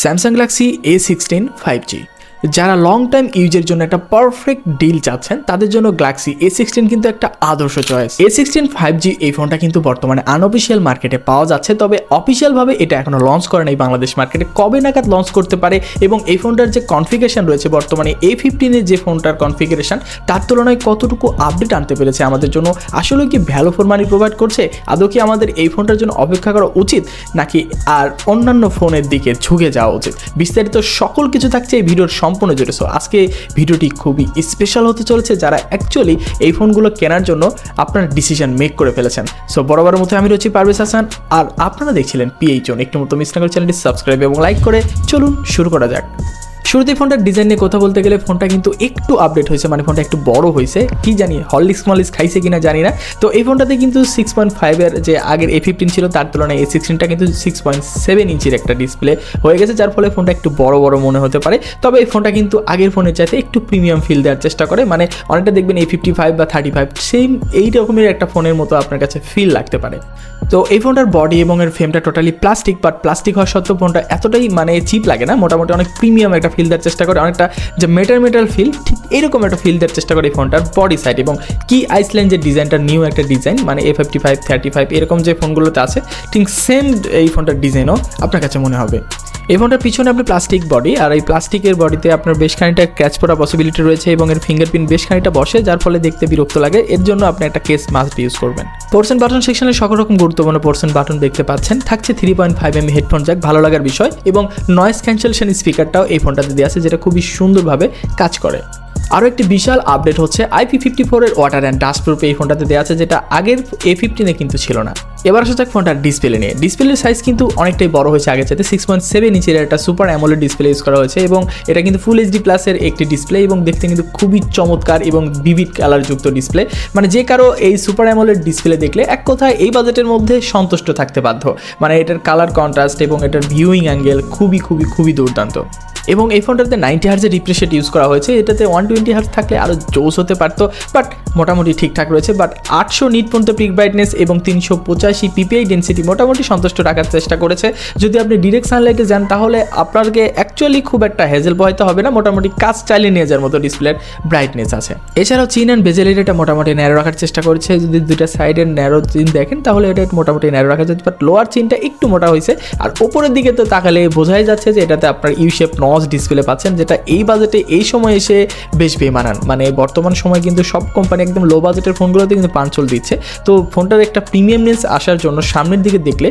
Samsung Galaxy A sixteen five G যারা long time ইউজের জন্য একটা পারফেক্ট ডিল চাচ্ছেন, তাদের জন্য গ্যালাক্সি এ সিক্সটিন কিন্তু একটা আদর্শ choice A sixteen five G এই ফোনটা কিন্তু বর্তমানে আনঅফিসিয়াল মার্কেটে পাওয়া যাচ্ছে, তবে অফিসিয়ালভাবে এটা এখনও লঞ্চ করে নাই বাংলাদেশ মার্কেটে কবে নাগাদ লঞ্চ করতে পারে এবং এই ফোনটার যে কনফিগারেশন রয়েছে বর্তমানে এ ফিফটিনের যে ফোনটার কনফিগারেশন তার তুলনায় কতটুকু আপডেট আনতে পেরেছে আমাদের জন্য? আসলে কি ভ্যালু ফর মানি প্রোভাইড করছে? আদৌ কি আমাদের এই ফোনটার জন্য অপেক্ষা করা উচিত? নাকি আর অন্যান্য ফোনের দিকে ঝুঁকে যাওয়া উচিত? বিস্তারিত সকল কিছু থাকছে এই ভিডিওর সম্পূর্ণ জুড়ে। সো আজকে ভিডিওটি খুবই স্পেশাল হতে চলেছে যারা অ্যাকচুয়ালি এই ফোনগুলো কেনার জন্য আপনার ডিসিশন মেক করে ফেলেছেন। সো বরাবর মতো আমি রয়েছি পারভেজ হাসান, আর আপনারা দেখছিলেন পিএইচন একটু মতো মিস না করে চ্যানেলটি সাবস্ক্রাইব এবং লাইক করে চলুন শুরু করা যাক। শুরুতে ফোনটার ডিজাইন নিয়ে কথা বলতে গেলে ফোনটা কিন্তু একটু আপডেট হয়েছে মানে ফোনটা একটু বড় হয়েছে। কি জানি হরলিক্স মলিক্স খাইছে কিনা জানি না। তো এই ফোনটাতে কিন্তু সিক্স পয়েন্ট ফাইভের যে আগের এ ফিফটিন ছিল, তার তুলনায় এ সিক্সটিনটা কিন্তু সিক্স পয়েন্ট সেভেন ইঞ্চির একটা ডিসপ্লে হয়ে গেছে, যার ফলে ফোনটা একটু বড় বড় মনে হতে পারে। তবে এই ফোনটা কিন্তু আগের ফোনের চাইতে একটু প্রিমিয়াম ফিল দেওয়ার চেষ্টা করে মানে অনেকটা দেখবেন এ ফিফটি ফাইভ বা থার্টি ফাইভ সেম এই রকমের একটা ফোনের মতো আপনার কাছে ফিল লাগতে পারে। তো এই ফোনটার বডি এবং এর ফ্রেমটা টোটালি প্লাস্টিক বাট প্লাস্টিক হওয়া সত্ত্বেও ফোনটা এতটাই মানে চিপ লাগে না, মোটামুটি অনেক প্রিমিয়াম একটা ফিল দেওয়ার চেষ্টা করে, অনেকটা যে মেটাল মেটাল ফিল ঠিক এরকম একটা ফিল দেওয়ার চেষ্টা করে এই ফোনটার বডি সাইড এবং কি আইসল্যান্ড যে ডিজাইনটা নিউ একটা ডিজাইন মানে A fifty five thirty five এরকম যে ফোনগুলোতে আছে, ঠিক সেম এই ফোনটার ডিজাইনও আপনার কাছে মনে হবে। এই ফোনটার পিছনে আপনার প্লাস্টিক বডি আর এই প্লাস্টিকের বডিতে আপনার বেশ খানিকটা ক্যাচ পড়া পসিবিলিটি রয়েছে এবং এর ফিঙ্গারপ্রিন্ট বেশ খানিকটা বসে, যার ফলে দেখতে বিরক্ত লাগে, এর জন্য আপনি একটা কেস মাস্ট ইউজ করবেন। পোর্সেন বাটন সেকশনে সকল রকম গুরুত্বপূর্ণ পোর্সেন বাটন দেখতে পাচ্ছেন। থাকছে three point five M headphone jack ভালো লাগার বিষয়, এবং নয়েজ ক্যান্সেলেশন স্পিকারটাও এই ফোনটাতে দেওয়া আছে যেটা খুবই সুন্দরভাবে কাজ করে। আরও একটি বিশাল আপডেট হচ্ছে আইপি ফিফটি ফোরের ওয়াটার অ্যান্ড ডাস্ট প্রুফ এই ফোনটাতে দেওয়া আছে, যেটা আগের এ ফিফটিনে কিন্তু ছিল না। এবার আসা যাক ফোনটার ডিসপ্লে নিয়ে। ডিসপ্লের সাইজ কিন্তু অনেকটাই বড় হয়েছে আগের চাইতে সিক্স পয়েন্ট সেভেন ইঞ্চের একটা সুপার অ্যামোলেড ডিসপ্লে ইউজ করা হয়েছে এবং এটা কিন্তু ফুল এইচডি প্লাসের একটি ডিসপ্লে এবং দেখতে কিন্তু খুবই চমৎকার এবং বিবিড কালারযুক্ত ডিসপ্লে মানে যে কারও এই সুপার অ্যামোলেড ডিসপ্লে দেখলে এক কথায় এই বাজেটের মধ্যে সন্তুষ্ট থাকতে বাধ্য। মানে এটার কালার কন্ট্রাস্ট এবং এটার ভিউইং অ্যাঙ্গেল খুবই খুবই খুবই দুর্দান্ত। এবং এই ফোনটাতে নাইনটি হার্জের রিফ্রেশেট ইউজ করা হয়েছে। এটাতে ওয়ান টোয়েন্টি হার্জ থাকলে আরও জোস হতে পারতো বাট মোটামুটি ঠিকঠাক রয়েছে। বাট আটশো নিট পর্যন্ত পিক ব্রাইটনেস এবং তিনশো পঁচাশি পিপিআই ডেন্সিটি মোটামুটি সন্তুষ্ট রাখার চেষ্টা করেছে। যদি আপনি ডিরেক্ট সানলাইটে যান, তাহলে আপনাকে অ্যাকচুয়ালি খুব একটা হেজেল বয়তে হবে না। মোটামুটি কাজ চালিয়ে নিয়ে যাওয়ার মতো ডিসপ্লের ব্রাইটনেস আছে। এছাড়াও চিন অ্যান্ড বেজেলের এটা মোটামুটি ন্যারো রাখার চেষ্টা করেছে। যদি দুইটা সাইডের ন্যারো চিন দেখেন, তাহলে এটা মোটামুটি ন্যারো রাখা যাচ্ছে বাট লোয়ার চিনটা একটু মোটা হয়েছে আর ওপরের দিকে তো তাকালে বোঝাই যাচ্ছে যে এটাতে আপনার ইউশেপ নজ ডিসপ্লে পাচ্ছেন, যেটা এই বাজেটে এই সময় এসে বেশ বেমানান। মানে বর্তমান সময় কিন্তু সব কোম্পানি একদম লো বাজেটের ফোনগুলোতে কিন্তু পাঞ্চল দিচ্ছে। তো ফোনটার একটা প্রিমিয়ামনেস আসার জন্য সামনের দিকে দেখলে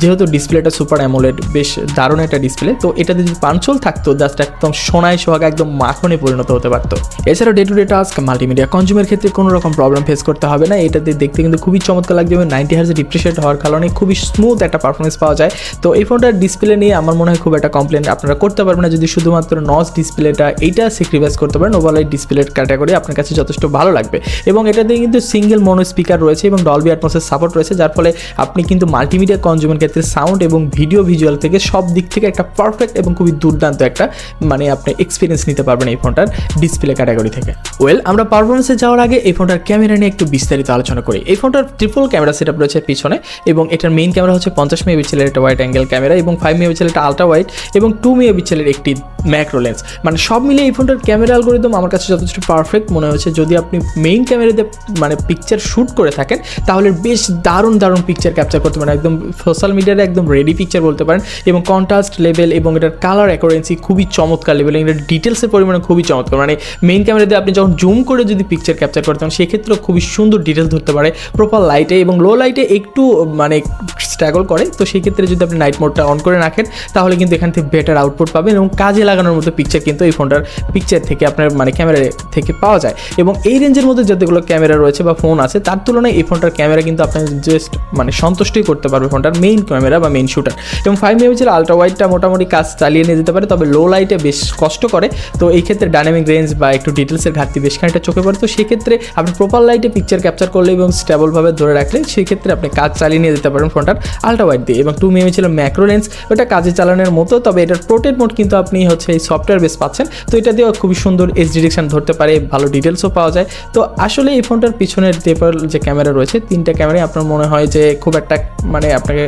যেহেতু ডিসপ্লেটা সুপার অ্যামোলেড বেশ দারুণ একটা ডিসপ্লে তো এটাতে যদি পাঞ্চল থাকতো জাস্ট একদম সোনায় সোহাগ, একদম মাখনে পরিণত হতে পারতো। এছাড়াও day to day task multimedia কনজিউমের ক্ষেত্রে কোনো রকম প্রবলেম ফেস করতে হবে না। এটাতে দেখতে কিন্তু খুবই চমৎকার লাগছে এবং নাইনটি হার্জে ডিপ্রেশন হওয়ার কারণে খুবই স্মুথ একটা পারফরমেন্স পাওয়া যায়। তো এই ফোনটার ডিসপ্লে নিয়ে আমার মনে হয় খুব একটা কমপ্লেন আপনারা করতে পারবেন না যদি শুধুমাত্র নস ডিসপ্লেটা এইটা স্যাক্রিফাইস করতে পারেন ওভারলাইট ডিসপ্লের ক্যাটাগরি আপনার কাছে যথেষ্ট ভালো লাগবে। এবং এটাতে কিন্তু সিঙ্গেল মনো স্পিকার রয়েছে এবং ডলবি অ্যাটমসের সাপোর্ট রয়েছে, যার ফলে আপনি কিন্তু মাল্টিমিডিয়া কনজিউমের ক্ষেত্রে সাউন্ড এবং ভিডিও ভিজুয়াল থেকে সব দিক থেকে একটা পারফেক্ট এবং খুবই দুর্দান্ত একটা মানে আপনি এক্সপিরিয়েন্স নিতে পারবেন এই ফোনটার ডিসপ্লে ক্যাটাগরি থেকে। ওয়েল আমরা পারফরমেন্সে যাওয়ার আগে এই ফোনটার ক্যামেরা নিয়ে একটু বিস্তারিত আলোচনা করি। এই ফোনটার ট্রিপল ক্যামেরা সেট রয়েছে পিছনে এবং এটার মেইন ক্যামেরা হচ্ছে পঞ্চাশ মেগাপিক্সেলের একটা ওয়াইড অ্যাঙ্গেল ক্যামেরা এবং ফাইভ মেগাপিক্সেলের একটা আলট্রা ওয়াইড এবং টু মেগাপিক্সেলের একটি ম্যাক্রো লেন্স মানে সব মিলিয়ে এই ফোনটার ক্যামেরা অ্যালগোরিদম আমার কাছে যথেষ্ট পারফেক্ট মনে হয়েছে যদি আপনি মেইন ক্যামেরাতে মানে পিকচার শ্যুট করে থাকেন, তাহলে বেশ দারুণ দারুণ পিকচার ক্যাপচার করতে পারেন। একদম সোশ্যাল মিডিয়াতে একদম রেডি পিকচার বলতে পারেন। এবং কন্ট্রাস্ট লেভেল এবং এটার কালার অ্যাকোরেন্সি খুবই চমৎকার লেভেল এটার ডিটেলসের পরিমাণে খুবই চমৎকার। মানে মেইন ক্যামেরাতে আপনি যখন জুম করে যদি পিকচার ক্যাপচার করতে পারেন, সেক্ষেত্রেও খুবই সুন্দর ডিটেলস ধরতে পারে। প্রপার লাইটে এবং লো লাইটে একটু মানে স্ট্রাগল করে। তো সেই ক্ষেত্রে যদি আপনি নাইট মোডটা অন করে রাখেন, তাহলে কিন্তু এখান থেকে বেটার আউটপুট পাবেন এবং কাজে লাগানোর মতো পিকচার কিন্তু এই ফোনটার পিকচার থেকে আপনার মানে ক্যামেরা থেকে পাওয়া যায়। এবং এই রেঞ্জের মধ্যে যতগুলো ক্যামেরা রয়েছে বা ফোন আছে, তার তুলনায় এই ফোনটার ক্যামেরা কিন্তু আপনার জাস্ট মানে সন্তুষ্টই করতে পারবে ফোনটার মেইন ক্যামেরা বা মেইন শুটার এবং ফাইভ মেগাপিক্সেল আলট্রা ওয়াইডটা মোটামুটি কাজ চালিয়ে নিয়ে যেতে পারে, তবে লো লাইটে বেশ কষ্ট করে। তো এই ক্ষেত্রে ডাইনামিক রেঞ্জ বা একটু ডিটেলসের ঘাটতি বেশ খানিকটা চোখে পড়ে। তো সেক্ষেত্রে আপনি প্রপার লাইটে পিকচার ক্যাপচার করলে এবং স্টেবলভাবে ধরে রাখলে, সেক্ষেত্রে আপনি কাজ চালিয়ে নিয়ে যেতে পারেন ফোনটার আলট্রা ওয়াইড দিয়ে। এবং টু মেগাপিক্সেল ম্যাক্রো লেন্স ওটা কাজে চালানোর মতো, তবে এটার প্রোটেড মোড কিন্তু কিন্তু আপনি হচ্ছে এই সফটওয়্যার বেস পাচ্ছেন। তো এটা দিয়েও খুবই সুন্দর এইচ ডিরেকশন ধরতে পারে, ভালো ডিটেলসও পাওয়া যায়। তো আসলে এই ফোনটার পিছনের টেপার যে ক্যামেরা রয়েছে, তিনটা ক্যামেরাই আপনার মনে হয় যে খুব একটা মানে আপনাকে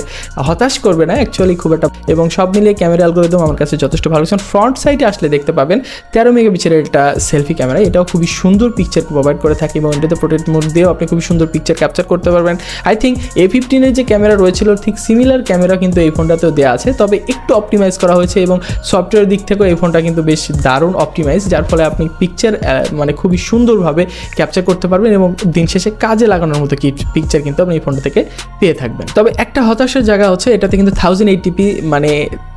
হতাশ করবে না অ্যাকচুয়ালি খুব একটা। এবং সব মিলিয়ে ক্যামেরা অ্যালগোরিদম আমার কাছে যথেষ্ট ভালো লাগছে। ফ্রন্ট সাইডে আসলে দেখতে পাবেন, তেরো মেগাপিক্সেলের একটা সেলফি ক্যামেরা এটাও খুবই সুন্দর পিকচার প্রোভাইড করে থাকে এবং এটাতে প্রোটেক্ট মোড দিয়েও আপনি খুবই সুন্দর পিকচার ক্যাপচার করতে পারবেন। আই থিঙ্ক এ ফিফটিনের যে ক্যামেরা রয়েছিল, ঠিক সিমিলার ক্যামেরা কিন্তু এই ফোনটাতেও দেওয়া আছে, তবে একটু অপটিমাইজ করা হয়েছে এবং সফটওয়্যার দিক থেকেও এই ফোনটা কিন্তু বেশ দারুণ অপটিমাইজ যার ফলে আপনি পিকচার মানে খুবই সুন্দরভাবে ক্যাপচার করতে পারবেন এবং দিন শেষে কাজে লাগানোর মতো কি পিকচার কিন্তু আপনি এই ফোনটা থেকে পেয়ে থাকবেন। তবে একটা হতাশার জায়গা হচ্ছে, এটাতে কিন্তু থাউজেন্ড এইটিপি মানে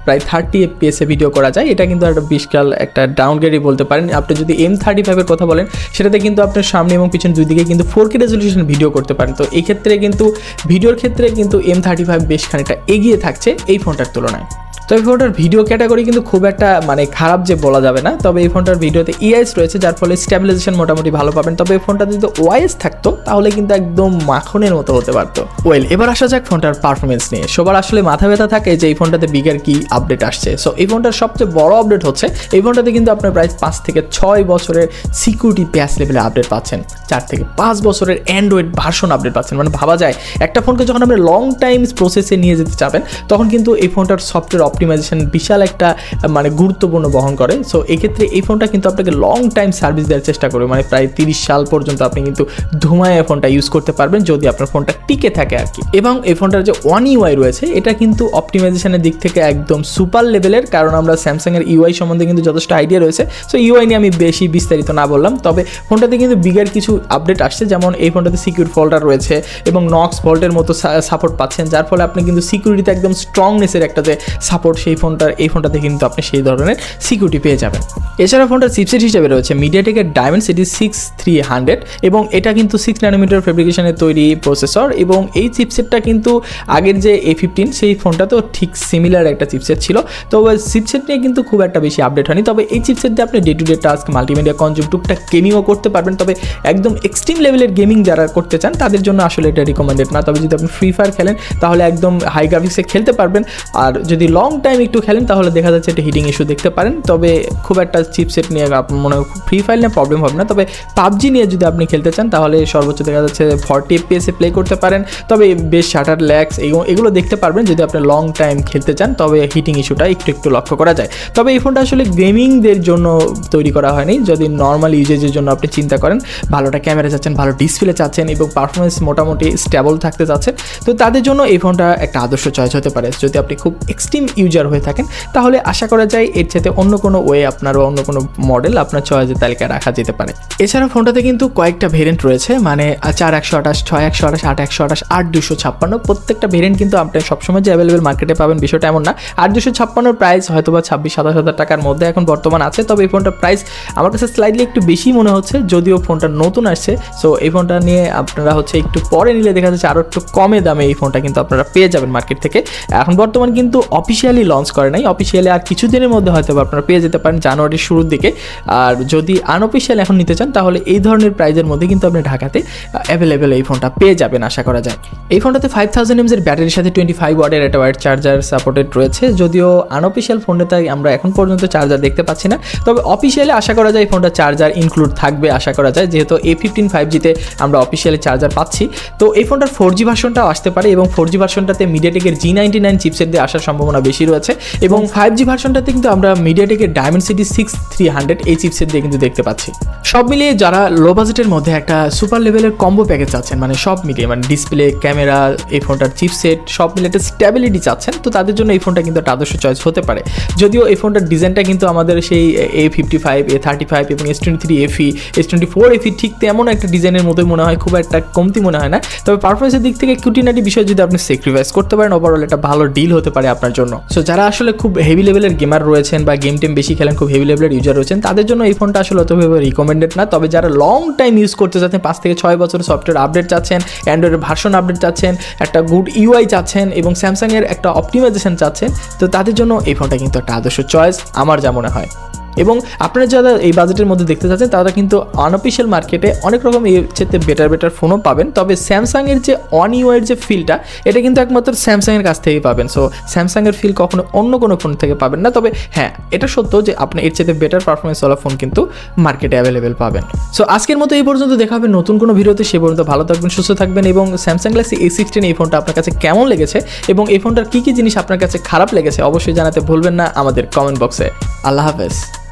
প্রায় থার্টি এফপিএসে ভিডিও করা যায়। এটা কিন্তু একটা বিশাল একটা ডাউনগ্রেডই বলতে পারেন। আপনি যদি এম থার্টি ফাইভের কথা বলেন, সেটাতে কিন্তু আপনার সামনে এবং পিছনে দুই দিকে কিন্তু ফোর কে রেজলিউশন ভিডিও করতে পারেন। তো এই ক্ষেত্রে কিন্তু ভিডিওর ক্ষেত্রে কিন্তু এম থার্টি ফাইভ বেশ খানিকটা এগিয়ে থাকছে এই ফোনটার তুলনায়। তবে ফোনটার ভিডিও ক্যাটাগরি কিন্তু খুব একটা মানে খারাপ যে বলা যাবে না, তবে এই ফোনটার ভিডিওতে ইআইএস রয়েছে, যার ফলে স্টেবিলাইজেশন মোটামুটি ভালো পাবেন। তবে এই ফোনটা যদি ওয়াইএস থাকতো, তাহলে কিন্তু একদম মাখনের মতো হতে পারতো। ওয়েল এবার আসা যাক ফোনটার পারফরমেন্স নিয়ে। সবার আসলে মাথা ব্যথা থাকে যে এই ফোনটাতে বিগার কি আপডেট আসছে। সো এই ফোনটার সবচেয়ে বড় আপডেট হচ্ছে, এই ফোনটাতে কিন্তু আপনার প্রায় পাঁচ থেকে ছয় বছরের সিকিউরিটি প্যাচ লেভেলে আপডেট পাচ্ছেন। চার থেকে পাঁচ বছরের অ্যান্ড্রয়েড ভার্সন আপডেট পাচ্ছেন। মানে ভাবা যায়, একটা ফোনকে যখন আপনি লং টাইম প্রসেসে নিয়ে যেতে চাবেন, তখন কিন্তু এই ফোনটার সফটওয়্যার অপটিমাইজেশন বিশাল একটা মানে গুরুত্বপূর্ণ বহন করে। সো এক্ষেত্রে এই ফোনটা কিন্তু আপনাকে লং টাইম সার্ভিস দেওয়ার চেষ্টা করবে। মানে প্রায় তিরিশ সাল পর্যন্ত আপনি কিন্তু ধুমায় ফোনটা ইউজ করতে পারবেন যদি আপনার ফোনটা টিকে থাকে আর কি। এবং এই ফোনটার যে ওয়ান ইউআই রয়েছে, এটা কিন্তু অপটিমাইজেশনের দিক থেকে একদম সুপার লেভেলের কারণ আমরা স্যামসাংয়ের ইউআই সম্বন্ধে কিন্তু যথেষ্ট আইডিয়া রয়েছে। সো ইউআই নিয়ে আমি বেশি বিস্তারিত না বললাম, তবে ফোনটাতে কিন্তু বিগার কিছু আপডেট আসছে। যেমন এই ফোনটাতে সিকিউর ফোল্ডার রয়েছে এবং নক্স ভল্টের মতো সাপোর্ট পাচ্ছেন, যার ফলে আপনি কিন্তু সিকিউরিটিতে একদম স্ট্রংনেসের একটা যে সাপোর্ট সেই ফোনটার, এই ফোনটাতে কিন্তু আপনি সেই ধরনের সিকিউরিটি পেয়ে যাবেন। এছাড়া ফোনটার চিপসেট হিসেবে রয়েছে মিডিয়াটেকের Dimensity six three hundred এবং এটা কিন্তু সিক্স ন্যানোমিটার ফেব্রিকেশনের তৈরি প্রসেসর এবং এই চিপসেটটা কিন্তু আগের যে এ ফিফটিন সেই ফোনটাতেও ঠিক সিমিলার একটা চিপসেট ছিল। তো চিপসেট নিয়ে কিন্তু খুব একটা বেশি আপডেট হয়নি। তবে এই চিপসেট দিয়ে আপনি day to day task multimedia consume টুকটাক গেমিংও করতে পারবেন। তবে একদম এক্সট্রিম লেভেলের গেমিং যারা করতে চান, তাদের জন্য আসলে এটা রিকমেন্ডেড না। তবে যদি আপনি ফ্রি ফায়ার খেলেন, তাহলে একদম হাই গ্রাফিক্সে খেলতে পারবেন। আর যদি লং টাইম একটু খেলেন, তাহলে দেখা যাচ্ছে একটা হিটিং ইস্যু দেখতে পারেন। তবে খুব একটা চিপসেট নিয়ে মনে ফ্রি ফায়ার নিয়ে প্রবলেম হবে না। তবে পাবজি নিয়ে যদি আপনি খেলতে চান, তাহলে সর্বোচ্চ দেখা যাচ্ছে ফর্টি এফপিএসে প্লে করতে পারেন। তবে বেশ শাটার ল্যাক্স এগুলো দেখতে পারবেন যদি আপনি লং টাইম খেলতে চান, তবে হিটিং ইস্যুটা একটু একটু লক্ষ্য করা যায়। তবে এই ফোনটা আসলে গেমিংদের জন্য তৈরি করা হয়নি। যদি নর্মাল ইউজেজের জন্য আপনি চিন্তা করেন, ভালোটা ক্যামেরা চাচ্ছেন, ভালো ডিসপ্লে চাচ্ছেন এবং পারফরমেন্স মোটামুটি স্টেবল থাকতে চাচ্ছেন তো তাদের জন্য এই ফোনটা একটা আদর্শ চয়েস হতে পারে। যদি আপনি খুব এক্সট্রিম ইউজার হয়ে থাকেন, তাহলে আশা করা যায় এর সাথে অন্য কোনো ওয়ে আপনার বা অন্য কোনো মডেল আপনার চয়েসের তালিকায় রাখা যেতে পারে। এছাড়া ফোনটাতে কিন্তু কয়েকটা ভেরিয়েন্ট রয়েছে মানে চার একশো আঠাশ, ছয় একশো আঠাশ, আট একশো আঠাশ, আট দুশো ছাপ্পান্ন, প্রত্যেকটা ভেরিয়েন্ট কিন্তু আপনি সবসময় যে অ্যাভেলেবেল মার্কেটে পাবেন বিষয়টা এমন না। আট দুশো ছাপ্পান্নর প্রাইস হয়তো বা ছাব্বিশ, সাতাশ হাজার টাকার মধ্যে এখন বর্তমান আছে, তবে এই ফোনটার প্রাইস আমার কাছে স্লাইডলি একটু বেশি মনে হচ্ছে, যদিও ফোনটা নতুন আসছে। সো এই ফোনটা নিয়ে আপনারা হচ্ছে একটু পরে নিলে দেখা যাচ্ছে আরও একটু কমে দামে এই ফোনটা কিন্তু আপনারা পেয়ে যাবেন মার্কেট থেকে। এখন বর্তমান কিন্তু অফিসিয়ালি লঞ্চ করে নাই অফিসিয়ালি আর কিছুদিনের মধ্যে হয়তো আপনারা পেয়ে যেতে পারেন জানুয়ারির শুরুর দিকে। আর যদি আনঅফিসিয়াল এখন নিতে চান, তাহলে এই ধরনের প্রাইজের মধ্যে কিন্তু আপনি ঢাকাতে অ্যাভেলেবেল এই ফোনটা পেয়ে যাবেন, আশা করা যায়। এই ফোনটাতে ফাইভ থাউজেন্ড এমসের ব্যাটারির সাথে টোয়েন্টি ফাইভ ওয়ার্ডের একটা ওয়ার্ড চার্জার সাপোর্টেড রয়েছে। যদিও আনঅফিসিয়াল ফোনটাতে আমরা এখন পর্যন্ত চার্জার দেখতে পাচ্ছি না। তবে অফিসিয়ালি আশা করা যায় এই ফোনটা চার্জার ইনক্লুড থাকবে, আশা করা যায়। যেহেতু এ ফিফটিন ফাইভ জিতে আমরা অফিসিয়ালি চার্জার পাচ্ছি। তো এই ফোনটার ফোর জি ভার্সনটাও আসতে পারে এবং ফোর জি ভার্সনটাতে মিডিয়াটেকের জি নাইনটি নাইন চিপসেট দিয়ে আসার সম্ভাবনা বেশি রয়েছে এবং ফাইভ জি ভার্সনটাতে কিন্তু আমরা মিডিয়াটেকের Dimensity six three hundred এই চিপসেট দিয়ে কিন্তু দেখতে পাচ্ছি। সব মিলিয়ে যারা লো বাজেটের মধ্যে একটা সুপার লেভেলের কম্বো প্যাকেজ চাচ্ছেন মানে সব মিলিয়ে মানে ডিসপ্লে ক্যামেরা এই ফোনটার চিপসেট সব মিলিয়ে একটা স্ট্যাবিলিটি চাচ্ছেন তো তাদের জন্য এই ফোনটা কিন্তু একটা আদর্শ চয়েস হতে পারে। যদিও এই ফোনটার ডিজাইনটা কিন্তু আমাদের সেই A fifty five A thirty five এবং S twenty three FE S twenty four FE ঠিক তেমন একটা ডিজাইনের মতোই মনে হয় খুব একটা কমতি মনে হয় না। তবে পারফরমেন্সের দিক থেকে কুটিনাটি বিষয় যদি আপনি স্যাক্রিফাইস করতে পারেন ওভারঅল একটা ভালো ডিল হতে পারে আপনার জন্য। সো যারা আসলে খুব হেভি লেভেলের গেমার রয়েছেন বা গেম টেম বেশি খেলেন, খুব হেভি লেভেলের ইউজার রয়েছেন, তাদের জন্য এই ফোনটা আসলে অতভাবে রিকমেন্ডেড না। তবে যারা লং টাইম ইউজ করতে চাচ্ছেন, পাঁচ থেকে ছয় বছর সফটওয়্যার আপডেট চাচ্ছেন অ্যান্ড্রয়েডের ভার্সন আপডেট চাচ্ছেন, একটা গুড ইউআই চাচ্ছেন এবং স্যামসাংয়ের একটা অপটিমাইজেশন চাচ্ছেন, তো তাদের জন্য এই ফোনটা কিন্তু একটা আদর্শ চয়েস আমার যা মনে হয়। এবং আপনারা যারা এই বাজেটের মধ্যে দেখতে চাচ্ছেন, তারা কিন্তু আনঅফিসিয়াল মার্কেটে অনেক রকম এর চেয়ে বেটার বেটার ফোনও পাবেন। তবে স্যামসাংয়ের যে অন ইউআইয়ের যে ফিলটা এটা কিন্তু একমাত্র স্যামসাংয়ের কাছ থেকেই পাবেন। সো স্যামসাংয়ের ফিল কখনো অন্য কোনো ফোন থেকে পাবেন না। তবে হ্যাঁ এটা সত্য যে আপনি এর চেয়ে বেটার পারফরমেন্স ওয়ালা ফোন কিন্তু মার্কেটে অ্যাভেলেবেল পাবেন। সো আজকের মতো এই পর্যন্ত দেখা হবে নতুন কোনো ভিডিওতে সে পর্যন্ত ভালো থাকবেন, সুস্থ থাকবেন এবং স্যামসাং গ্যালাক্সি এ সিক্সটিন এই ফোনটা আপনার কাছে কেমন লেগেছে এবং এই ফোনটার কী কী জিনিস আপনার কাছে খারাপ লেগেছে, অবশ্যই জানাতে ভুলবেন না আমাদের কমেন্ট বক্সে আল্লাহ হাফেজ।